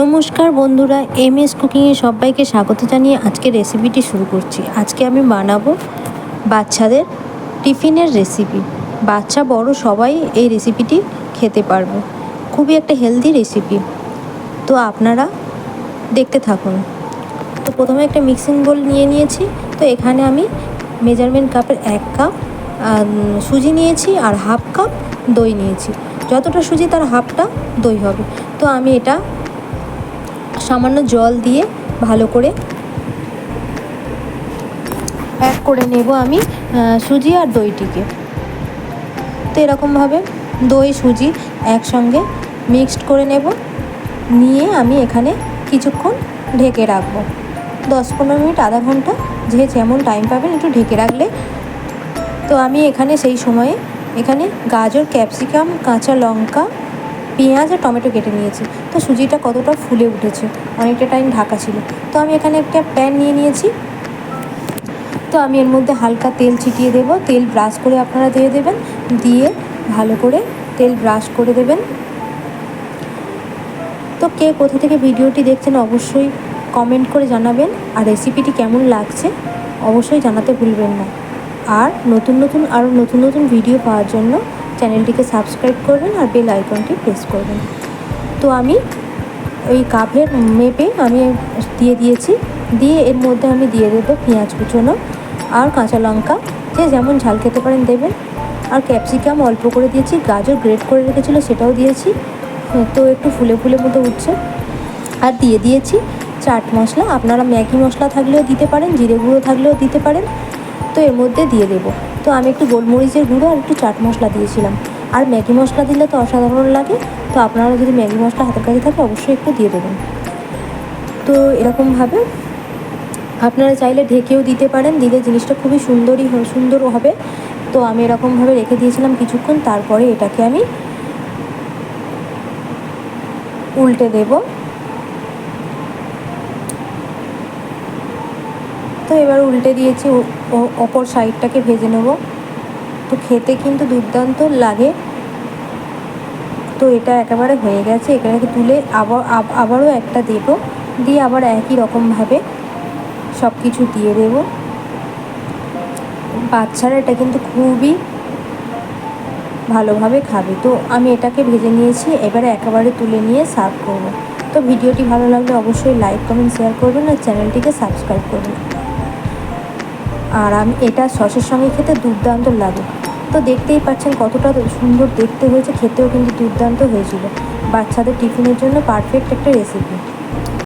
নমস্কার বন্ধুরা M S কুকিংয়ে সবাইকে স্বাগত জানিয়ে আজকে রেসিপিটি শুরু করছি। আজকে আমি বানাবো বাচ্চাদের টিফিনের রেসিপি। বাচ্চা বড়, সবাই এই রেসিপিটি খেতে পারবে। খুবই একটা হেলদি রেসিপি। তো আপনারা দেখতে থাকুন। তো প্রথমে একটা মিক্সিং বোল নিয়ে নিয়েছি। তো এখানে আমি মেজারমেন্ট কাপের এক কাপ সুজি নিয়েছি আর হাফ কাপ দই নিয়েছি। যতটা সুজি তার হাফটা দই হবে। তো আমি এটা সামান্য জল দিয়ে ভালো করে অ্যাড করে নেব আমি সুজি আর দইটিকে। তো এরকমভাবে দই, সুজি একসঙ্গে মিক্সড করে নেব। নিয়ে আমি এখানে কিছুক্ষণ ঢেকে রাখব। দশ পনেরো মিনিট, আধা ঘণ্টা, যে যেমন টাইম পাবেন একটু ঢেকে রাখলে। তো আমি এখানে সেই সময়ে এখানে গাজর, ক্যাপসিকাম, কাঁচা লঙ্কা, পেঁয়াজ আর টমেটো কেটে নিয়েছি। তো সুজিটা কতটা ফুলে উঠেছে। অনেকটা টাইম ঢাকা ছিল। তো আমি এখানে একটা প্যান নিয়ে নিয়েছি। তো আমি এর মধ্যে হালকা তেল ছিটিয়ে দেব। তেল ব্রাশ করে আপনারা দিয়ে দেবেন। দিয়ে ভালো করে তেল ব্রাশ করে দেবেন। তো কে কোথা থেকে ভিডিওটি দেখছেন অবশ্যই কমেন্ট করে জানাবেন। আর রেসিপিটি কেমন লাগছে অবশ্যই জানাতে ভুলবেন না। আর নতুন নতুন আরও নতুন নতুন ভিডিও পাওয়ার জন্য চ্যানেলটিকে সাবস্ক্রাইব করবেন আর বেল আইকনটি প্রেস করবেন। তো আমি ওই কাপের মেপে আমি দিয়ে দিয়েছি। দিয়ে এর মধ্যে আমি দিয়ে দেবো পেঁয়াজ কুচোনো আর কাঁচা লঙ্কা। যে যেমন ঝাল খেতে পারেন দেবেন। আর ক্যাপসিকাম অল্প করে দিয়েছি, গাজর গ্রেট করে রেখেছিলো সেটাও দিয়েছি। তো একটু ফুলে ফুলে মতো উঠছে। আর দিয়ে দিয়েছি চাট মশলা। আপনারা ম্যাগি মশলা থাকলেও দিতে পারেন, জিরে গুঁড়ো থাকলেও দিতে পারেন। তো এর মধ্যে দিয়ে দেবো। তো আমি একটু গোলমরিচের গুঁড়ো আর একটু চাট মশলা দিয়েছিলাম। আর ম্যাগি মশলা দিলে তো অসাধারণ লাগে, তো আপনারা যদি ম্যাগি মশলা হাতের কাছে থাকে অবশ্যই একটু দিয়ে দেবেন। তো এরকমভাবে আপনারা চাইলে ঢেকেও দিতে পারেন, দিলে জিনিসটা খুবই সুন্দরই সুন্দর হবে। তো আমি এরকমভাবে রেখে দিয়েছিলাম কিছুক্ষণ, তারপরে এটাকে আমি উল্টে দেব। তো এবার উল্টে দিয়েছি অপর সাইডটাকে ভেজে নেব। তো খেতে কিন্তু দুর্দান্ত লাগে। তো এটা একেবারে হয়ে গেছে। এখানে তুলে আবার আবারও একটা দেব। দিয়ে আবার একই রকমভাবে সব কিছু দিয়ে দেব। বাচ্চারা এটা কিন্তু খুবই ভালোভাবে খাবে। তো আমি এটাকে ভেজে নিয়েছি। এবারে একেবারে তুলে নিয়ে সার্ভ করব। তো ভিডিওটি ভালো লাগলে অবশ্যই লাইক, কমেন্ট, শেয়ার করবেন আর চ্যানেলটিকে সাবস্ক্রাইব করবেন। আর আমি এটা সসের সঙ্গে খেতে দুর্দান্ত লাগে। তো দেখতেই পাচ্ছেন কতটা সুন্দর দেখতে হয়েছে, খেতেও কিন্তু দুর্দান্ত হয়েছিল। বাচ্চাদের টিফিনের জন্য পারফেক্ট একটা রেসিপি